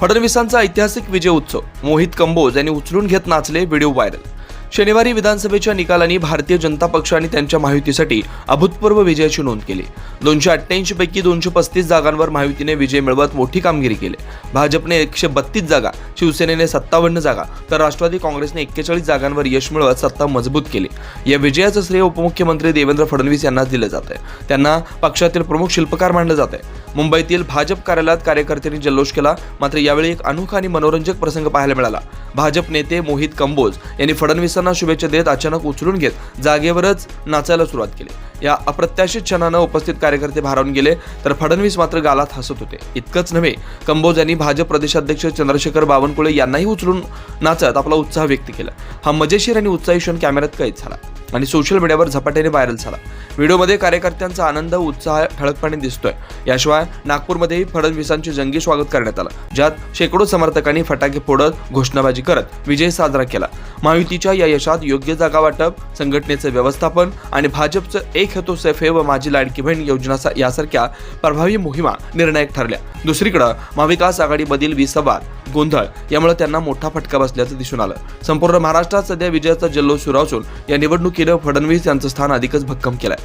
फडणवीसांचा ऐतिहासिक विजय उत्सव. मोहित कंबोज यांनी उचलून घेत नाचले व्हिडिओ व्हायरल. शनिवारी विधानसभेच्या निकालांनी भारतीय जनता पक्ष आणि त्यांच्या महायुतीसाठी अभूतपूर्व विजयाची नोंद केली. दोनशे अठ्ठ्याऐंशी पैकी दोनशे पस्तीस जागांवर महायुतीने विजय मिळवत मोठी कामगिरी केली. भाजपने एकशे बत्तीस जागा शिवसेनेने सत्तावन्न जागा तर राष्ट्रवादी काँग्रेसने एक्केचाळीस जागांवर यश मिळवत सत्ता मजबूत केली. या विजयाचं श्रेय उपमुख्यमंत्री देवेंद्र फडणवीस यांनाच दिलं जात आहे त्यांना पक्षातील प्रमुख शिल्पकार मानलं जात आहे मुंबईतील भाजप कार्यालयात कार्यकर्त्यांनी जल्लोष केला. मात्र यावेळी एक अनोखा आणि मनोरंजक प्रसंग पाहायला मिळाला. भाजप नेते मोहित कंबोज यांनी फडणवीसांना शुभेच्छा देत अचानक उचलून घेत जागेवरच नाचायला सुरुवात केली. या अप्रत्याशित क्षणानं उपस्थित कार्यकर्ते भारावून गेले तर फडणवीस मात्र गालात हसत होते. इतकंच नव्हे कंबोज यांनी भाजप प्रदेशाध्यक्ष चंद्रशेखर बावनकुळे यांनाही उचलून नाचत आपला उत्साह व्यक्त केला. हा मजेशीर आणि उत्साही क्षण कॅमेऱ्यात कैद झाला आणि सोशल मीडियावर झपाट्याने व्हायरल झाला. व्हिडिओमध्ये कार्यकर्त्यांचा आनंद उत्साह ठळकपणे दिसतोय. याशिवाय नागपूरमध्येही फडणवीसांचे जंगी स्वागत करण्यात आलं ज्यात शेकडो समर्थकांनी फटाके फोडत घोषणाबाजी करत विजय साजरा केला. महायुतीच्या या यशात योग्य जागा वाटप संघटनेचं व्यवस्थापन आणि भाजपचं एक हेतू सैफे व माझी लाडकी बहीण योजना यासारख्या प्रभावी मोहिमा निर्णायक ठरल्या. दुसरीकडे महाविकास आघाडीमधील विसंवाद गोंधळ यामुळे त्यांना मोठा फटका बसल्याचं दिसून आलं. संपूर्ण महाराष्ट्रात सध्या विजयाचा जल्लोष सुरू असून या निवडणुकीनं फडणवीस यांचं स्थान अधिकच भक्कम केलंय.